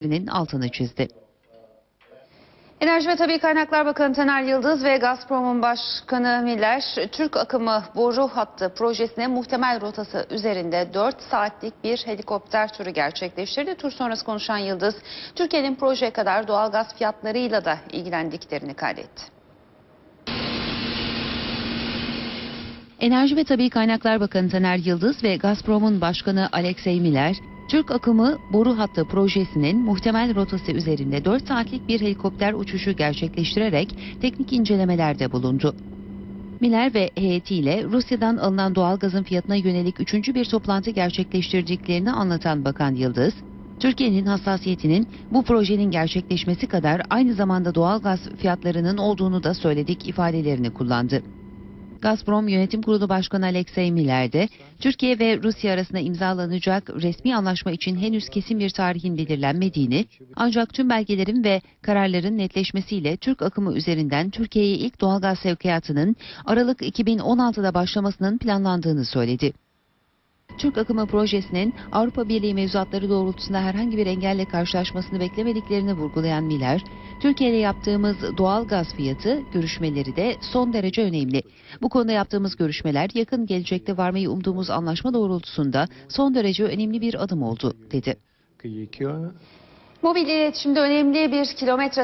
görüşlerinin altını çizdi. Enerji ve Tabii Kaynaklar Bakanı Taner Yıldız ve Gazprom'un başkanı Miller, Türk akımı boru hattı projesine muhtemel rotası üzerinde 4 saatlik bir helikopter turu gerçekleştirdi. Tur sonrası konuşan Yıldız, Türkiye'nin projeye kadar doğalgaz fiyatlarıyla da ilgilendiklerini kaydetti. Enerji ve Tabii Kaynaklar Bakanı Taner Yıldız ve Gazprom'un başkanı Alexey Miller, Türk akımı boru hattı projesinin muhtemel rotası üzerinde 4 saatlik bir helikopter uçuşu gerçekleştirerek teknik incelemelerde bulundu. Miller ve heyetiyle Rusya'dan alınan doğalgazın fiyatına yönelik üçüncü bir toplantı gerçekleştirdiklerini anlatan Bakan Yıldız, Türkiye'nin hassasiyetinin bu projenin gerçekleşmesi kadar aynı zamanda doğalgaz fiyatlarının olduğunu da söyledik ifadelerini kullandı. Gazprom Yönetim Kurulu Başkanı Alexey Miller de Türkiye ve Rusya arasında imzalanacak resmi anlaşma için henüz kesin bir tarihin belirlenmediğini ancak tüm belgelerin ve kararların netleşmesiyle Türk akımı üzerinden Türkiye'ye ilk doğalgaz sevkiyatının Aralık 2016'da başlamasının planlandığını söyledi. Türk akımı projesinin Avrupa Birliği mevzuatları doğrultusunda herhangi bir engelle karşılaşmasını beklemediklerini vurgulayan Miller, Türkiye ile yaptığımız doğal gaz fiyatı görüşmeleri de son derece önemli. Bu konuda yaptığımız görüşmeler yakın gelecekte varmayı umduğumuz anlaşma doğrultusunda son derece önemli bir adım oldu, dedi. Mobil iletişimde önemli bir kilometre